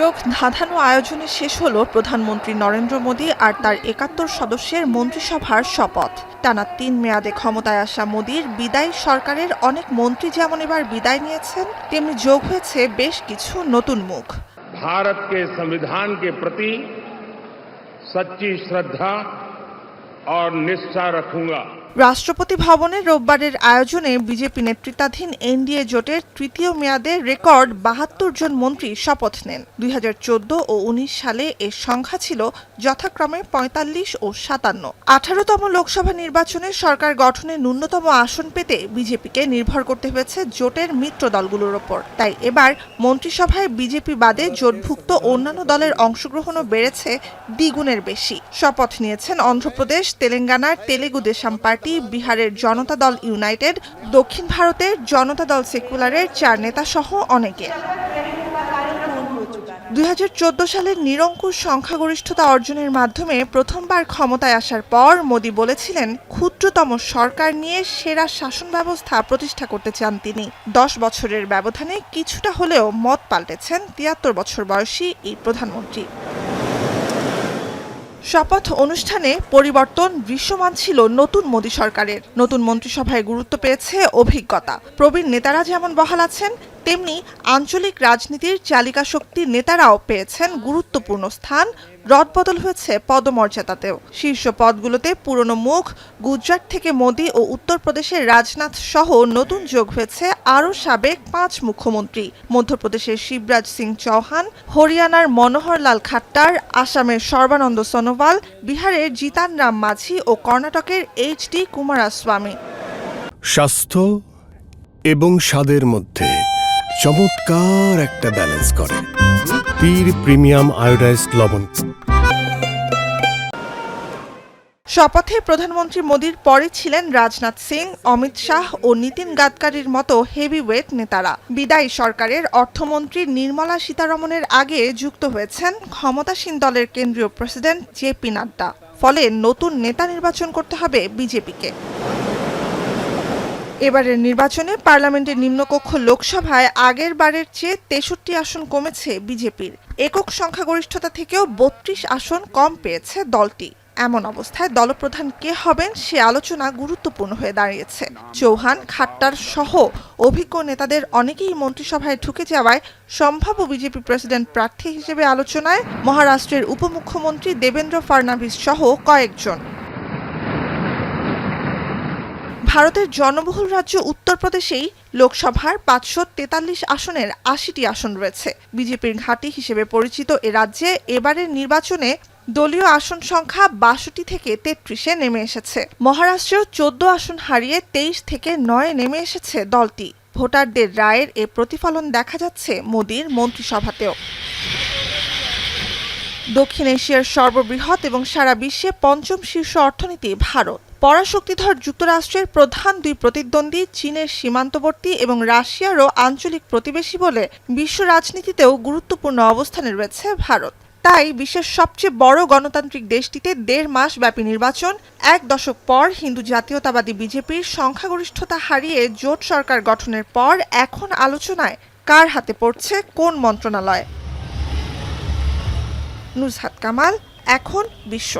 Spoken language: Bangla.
চোখ ধাঁধানো আয়োজনে শেষ হলো প্রধানমন্ত্রী নরেন্দ্র মোদী আর তার একাত্তর সদস্যের মন্ত্রিসভার শপথ টানা তিন মেয়াদে ক্ষমতায় আসা মোদীর বিদায়ী সরকারের অনেক মন্ত্রী যেমন এবার বিদায় নিয়েছেন তেমনি যোগ হয়েছে বেশ কিছু নতুন মুখ भारत के संविधान के प्रति सच्ची श्रद्धा और निष्ठा रखूंगा রাষ্ট্রপতি ভবনে রোববারের আয়োজনে বিজেপি নেতৃত্বাধীন এনডিএ জোটের তৃতীয় মেয়াদে রেকর্ড বাহাত্তর জন মন্ত্রী শপথ নেন। দুই হাজার চোদ্দ ও উনিশ সালে এর সংখ্যা ছিল যথাক্রমে পঁয়তাল্লিশ ও সাতান্ন। আঠারোতম লোকসভা নির্বাচনে সরকার গঠনে ন্যূনতম আসন পেতে বিজেপিকে নির্ভর করতে হয়েছে জোটের মিত্র দলগুলোর ওপর। তাই এবার মন্ত্রিসভায় বিজেপি বাদে জোটভুক্ত অন্যান্য দলের অংশগ্রহণও বেড়েছে দ্বিগুণের বেশি। শপথ নিয়েছেন অন্ধ্রপ্রদেশ তেলেঙ্গানার তেলেগু দেশাম পার্টি বিহারের জনতা দল ইউনাইটেড, দক্ষিণ ভারতের জনতা দল সেকুলারের চার নেতা সহ অনেকে। দুই হাজার চোদ্দ সালের নিরঙ্কুশ সংখ্যাগরিষ্ঠতা অর্জনের মাধ্যমে প্রথমবার ক্ষমতায় আসার পর মোদী বলেছিলেন, ক্ষুদ্রতম সরকার নিয়ে সেরা শাসন ব্যবস্থা প্রতিষ্ঠা করতে চান তিনি। দশ বছরের ব্যবধানে কিছুটা হলেও মত পাল্টেছেন তিয়াত্তর বছর বয়সী এই প্রধানমন্ত্রী। শপথ অনুষ্ঠানে পরিবর্তন দৃশ্যমান ছিল নতুন মোদী সরকারের। নতুন মন্ত্রিসভায় গুরুত্ব পেয়েছে অভিজ্ঞতা। প্রবীণ নেতারা যেমন বহাল আছেন তেমনি আঞ্চলিক রাজনীতির চালিকা শক্তির নেতারাও পেয়েছেন গুরুত্বপূর্ণ স্থান। রদবদল হয়েছে পদমর্যাদাতেও। শীর্ষ পদগুলোতে পুরনো মুখ, গুজরাট থেকে মোদী ও উত্তরপ্রদেশের রাজনাথ সহ নতুন যোগ হয়েছে আরও সাবেক পাঁচ মুখ্যমন্ত্রী। মধ্যপ্রদেশের শিবরাজ সিং চৌহান, হরিয়ানার মনোহরলাল খাট্টার, আসামের সর্বানন্দ সোনোয়াল, বিহারের জিতান রাম মাঝি ও কর্ণাটকের এইচ ডি কুমারাস্বামী। স্বাস্থ্য এবং স্বাদের মধ্যে চমৎকার একটা ব্যালেন্স করে। পীর প্রিমিয়াম আয়োডাইজড লবণ। শপথে প্রধানমন্ত্রী মোদীর পরে ছিলেন রাজনাথ সিং, অমিত শাহ ও নীতিন গাদকারির মতো হেভিওয়েট নেতারা। বিদায়ী সরকারের অর্থমন্ত্রী নির্মলা সীতারমনের আগে যুক্ত হয়েছেন ক্ষমতাসীন দলের কেন্দ্রীয় প্রেসিডেন্ট জেপি নাড্ডা। ফলে নতুন নেতা নির্বাচন করতে হবে বিজেপিকে। এবারের নির্বাচনে পার্লামেন্টের নিম্নকক্ষ লোকসভায় আগের বারের চেয়ে তেষট্টি আসন কমেছে বিজেপির। একক সংখ্যাগরিষ্ঠতা থেকেও বত্রিশ আসন কম পেয়েছে দলটি। এমন অবস্থায় দলপ্রধান কে হবেন সে আলোচনা গুরুত্বপূর্ণ হয়ে দাঁড়িয়েছে। চৌহান, খাট্টার সহ অভিজ্ঞ নেতাদের অনেকেই মন্ত্রিসভায় ঢুকে যাওয়ায় সম্ভাব্য বিজেপি প্রেসিডেন্ট প্রার্থী হিসেবে আলোচনায় মহারাষ্ট্রের উপমুখ্যমন্ত্রী দেবেন্দ্র ফাডনাভিস সহ কয়েকজন। ভারতের জনবহুল রাজ্য উত্তরপ্রদেশেই লোকসভার পাঁচশো তেতাল্লিশ আসনের আশিটি আসন রয়েছে। বিজেপির ঘাঁটি হিসেবে পরিচিত এ রাজ্যে এবারের নির্বাচনে দলীয় আসন সংখ্যা বাষট্টি থেকে তেত্রিশে নেমে এসেছে। মহারাষ্ট্রেও চোদ্দ আসন হারিয়ে তেইশ থেকে নয়ে নেমে এসেছে দলটি। ভোটারদের রায়ের এ প্রতিফলন দেখা যাচ্ছে মোদীর মন্ত্রিসভাতেও। দক্ষিণ এশিয়ার সর্ববৃহৎ এবং সারা বিশ্বে পঞ্চম শীর্ষ অর্থনীতি ভারত। পরাশক্তিধর যুক্তরাষ্ট্রের প্রধান দুই প্রতিদ্বন্দ্বী চীনের সীমান্তবর্তী এবং রাশিয়ারও আঞ্চলিক প্রতিবেশী বলে বিশ্ব রাজনীতিতেও গুরুত্বপূর্ণ অবস্থানে রয়েছে ভারত। তাই বিশ্বের সবচেয়ে বড় গণতান্ত্রিক দেশটিতে দেড় মাস ব্যাপী নির্বাচন, এক দশক পর হিন্দু জাতীয়তাবাদী বিজেপির সংখ্যাগরিষ্ঠতা হারিয়ে জোট সরকার গঠনের পর এখন আলোচনায় কার হাতে পড়ছে কোন মন্ত্রণালয়? নুজহাত কামাল এখন বিশ্ব।